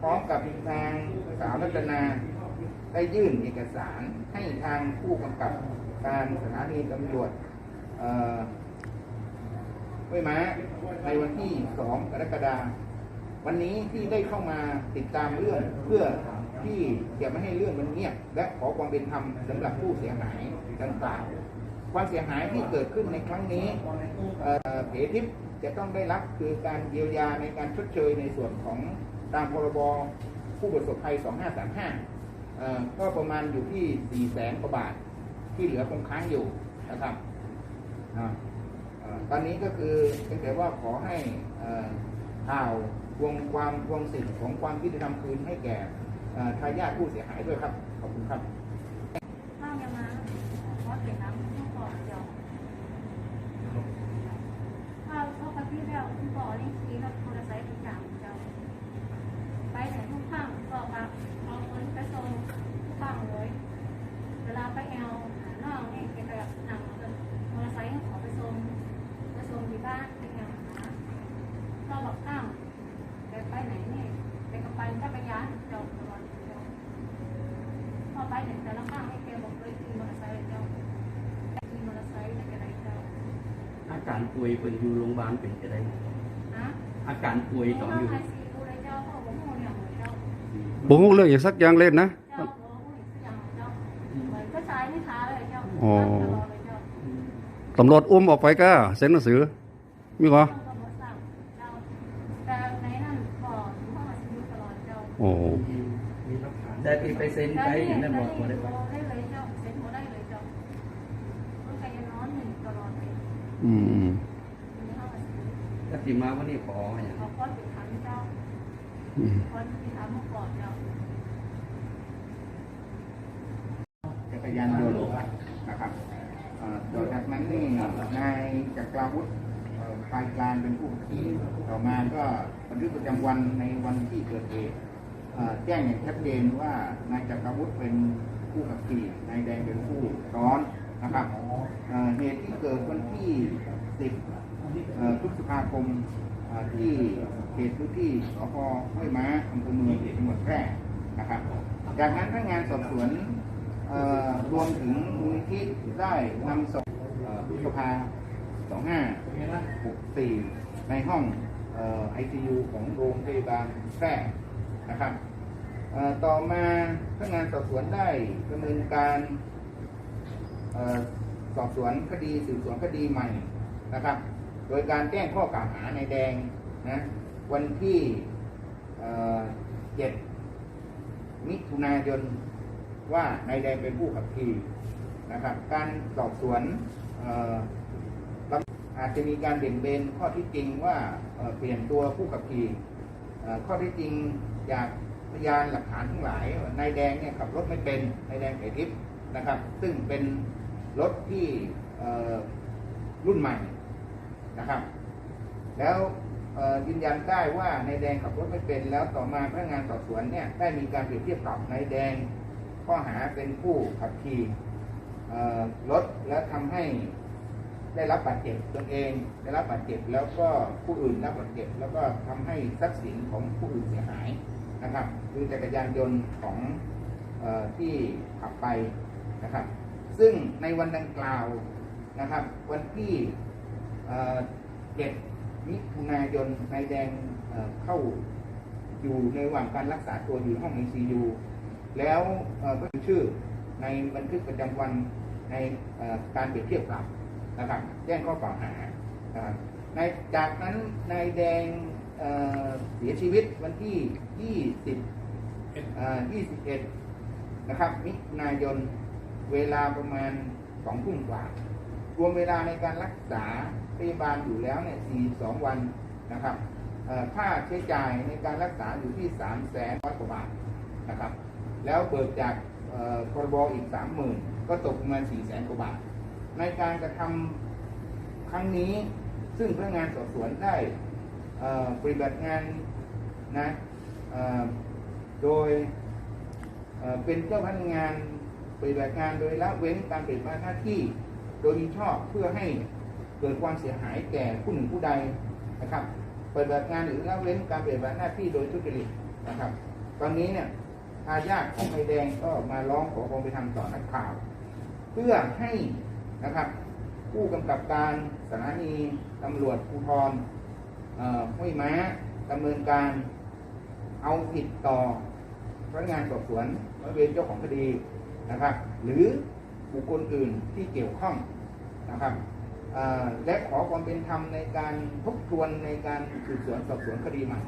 พร้อมกับทางสาวรัตนาได้ยื่นเอกสารให้ทางผู้กำกับการสถานีตำรวจเอ่อห้วยม้าในวันที่ 2 กรกฎาคมวันนี้ที่ได้เข้ามาติดตามเรื่องเพื่อที่จะไม่ให้เรื่องมันเงียบ และขอความเป็นธรรมสำหรับผู้เสียหายดังกล่าวความเสียหายที่เกิดขึ้นในครั้งนี้เอ่อเพทิพย์จะต้องได้รับคือการเยียวยาในการชดเชยในส่วนของ ตามพรบผู้ประสบภัย 2535 ก็ประมาณอยู่ที่ 4 แสนกว่าบาทที่เหลือคงค้างอยู่นะครับตอนนี้ก็คือเพียงแต่ว่าขอให้เอ่อข่าววงความวงสิทธิ์ของความยุติธรรมคืนให้แก่ทายาทผู้เสียหายด้วยครับ ขอบคุณครับ ข้าวยังมาเพราะเก็บน้ำที่ก่อนเดียวข้าวเข้าไปที่แล้วที่ก่อนนี่ทีเราโทรศัพท์ทุกอย่างเจ้าไปไหนทุกข้างก็มาเอาคนไปส่งทุกข้างเลย เวลาไปแอลน้องนี่แกก็นั่งมอเตอร์ไซค์ขอไปส่งไปส่งที่บ้านไปแอลหาก็บอกข้ามแกไปไหนนี่แกก็ไปจักรยานเจ้าตลอดเจ้า พอไปถึงแต่ละข้างให้แกบอกเลยขี่มอเตอร์ไซค์เจ้าขี่มอเตอร์ไซค์ได้จะไรเจ้า อาการป่วยเป็นอยู่โรงพยาบาลเป็นจะได้ฮะอาการป่วยตอนอยู่ไอซียูเลยเจ้าพ่อผมโมเนี่ยเหมือนเจ้าผมรู้เรื่องอย่างสักอย่างเล่นนะเจ้าผมผู้หญิงสักอย่างเจ้าเหมือนก็ใช้ไม่ช้าเลยเจ้าอ๋อตลอดเลยเจ้าตำรวจอุ้มออกไปก็เซ็นหนังสือมีเหรอต้องตำรวจสั่งเจ้าแต่ในนั้นบอกห้องไอซียูตลอดเจ้าโอ้ได้ที่ไปเซ็นไปอย่างนั้นบอกมาได้ปะ อืมในห้องไอซียูถ้าที่มาวันนี้ขออย่างเขาก้อนเป็นขันเจ้าอืมก้อนที่ทำเมื่อก่อนเจ้าจักรยานโยนนะครับโดยจากนั้นนี่นายจักราวุฒิเอ่อภายกลางเป็นผู้ขับขี่ต่อมาก็บันทึกประจำวันในวันที่เกิดเหตุแจ้งอย่างชัดเจนว่านายจักราวุฒิเป็นผู้ขับขี่นายแดงเป็นผู้ซ้อน นะครับเหตุที่เกิดวันที่10พฤษภาคมที่เขตพื้นที่สพห้วยม้าอำเภอเมืองจังหวัดแพร่นะครับจากนั้นพนักงานสอบสวนรวมถึงมูลนิธิได้นำส่งเอ่อพฤษภา2564 ในห้องไอซียูของโรงพยาบาลแพร่นะครับต่อมาพนักงานสอบสวนได้ดำเนินการ สอบสวนคดีสืบสวนคดีใหม่นะครับ โดยการแจ้งข้อกล่าวหาในแดงนะวันที่เอ่อ7มิถุนายนว่านายแดงเป็นผู้ขับขี่นะครับ การสอบสวนเอ่อาจจะมีการเด่นเบนข้อที่จริงว่าเเปลี่ยนตัวผู้ขับขี่ข้อที่จริงจากพยานหลักฐานทั้งหลายว่านายแดงเนี่ยขับรถไม่เป็นนายแดงไผ่ทิพย์นะครับ ซึ่งเป็น รถที่รุ่นใหม่นะครับ แล้วยืนยันได้ว่านายแดงขับรถไม่เป็นแล้วต่อมาพนักงานสอบสวนเนี่ยได้มีการเปรียบเทียบปรับนายแดงข้อหาเป็นผู้ขับขี่รถและทำให้ได้รับบาดเจ็บตนเอง ได้รับบาดเจ็บแล้วก็ผู้อื่นรับบาดเจ็บแล้วก็ทำให้ทรัพย์สินของผู้อื่นเสียหายนะครับ คือจักรยานยนต์ของอที่ขับไปนะครับ ซึ่งในวันดังกล่าวนะครับ วันที่เจ็ดมิถุนายนนายแดงเเข้าอยู่ในระหว่างการรักษาตัวอยู่ห้องไอซียูแล้วก็มีชื่อในบันทึกประจำวันในการเปรียบเทียบปรับนะครับแจ้งข้อกล่าวหาในจากนั้นนายแดงเสียชีวิตวันที่ 20 21 นะครับมิถุนายน เวลาประมาณ2ทุ่มกว่ารวมเวลาในการรักษาพยาบาลอยู่แล้วเนี่ย42วันนะครับค่าใช้จ่ายในการรักษาอยู่ที่3แสนร้อยกว่าบาทนะครับ แล้วเบิกจากพรบอีก30,000ก็ตกประมาณ4แสนกว่าบาท ในการกระทำครั้งนี้ซึ่งพนักงานสอบสวนได้ปฏิบัติงานนะโดยเป็นเจ้าพนักงาน ปฏิบัติงานโดยละเว้นการปฏิบัติหน้าที่ โดยมิชอบเพื่อให้เกิดความเสียหายแก่ผู้หนึ่งผู้ใดนะครับปฏิบัติงานหรือละเว้นการปฏิบัติหน้าที่โดยทุจริตนะครับ ตอนนี้เนี่ยทายาทของนายแดงก็มาร้องขอความเป็นธรรมต่อนักข่าว เพื่อให้นะครับ ผู้กำกับการสถานีตำรวจภูธรอ่อห้วยม้าดำเนินการเอาผิดต่อพนักงานสอบสวนร้อยเวรเจ้าของคดี นะครับ หรือบุคคลอื่นที่เกี่ยวข้องนะครับและขอความเป็นธรรมในการทบทวนในการสืบสวนสอบสวนคดีใหม่